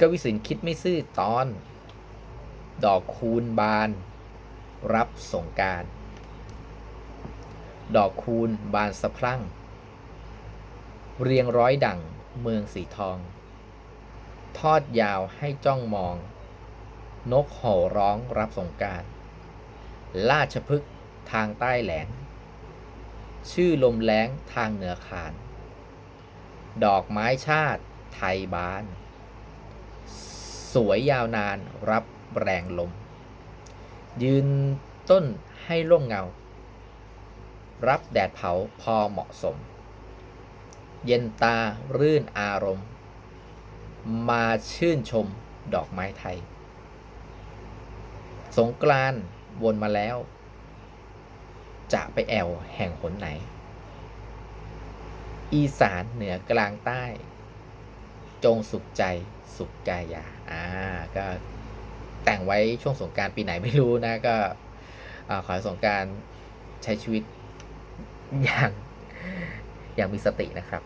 กวิสินคิดไม่ซื่อตอน ดอกคูณบาน รับสงการ ดอกคูณบานสะพรั่ง เรียงร้อยดั่งเมืองสีทอง ทอดยาวให้จ้องมอง นกโห่ร้องรับสงการ ราชพฤกษ์ทางใต้แหลง ชื่อลมแรงทางเหนือขาน ดอกไม้ชาติไทยบาน สวยยาวนานรับแรงลม ยืนต้นให้ร่มเงา รับแดดเผาพอเหมาะสม เย็นตารื่นอารมณ์ มาชื่นชมดอกไม้ไทย สงกรานวนมาแล้ว จะไปแอวแห่งหนไหน อีสานเหนือกลางใต้ จงสุขใจสุขกายาอ่าก็แต่งไว้ช่วงสงการปีไหนไม่รู้นะก็ขอสงการใช้ชีวิตอย่างอย่างมีสตินะครับ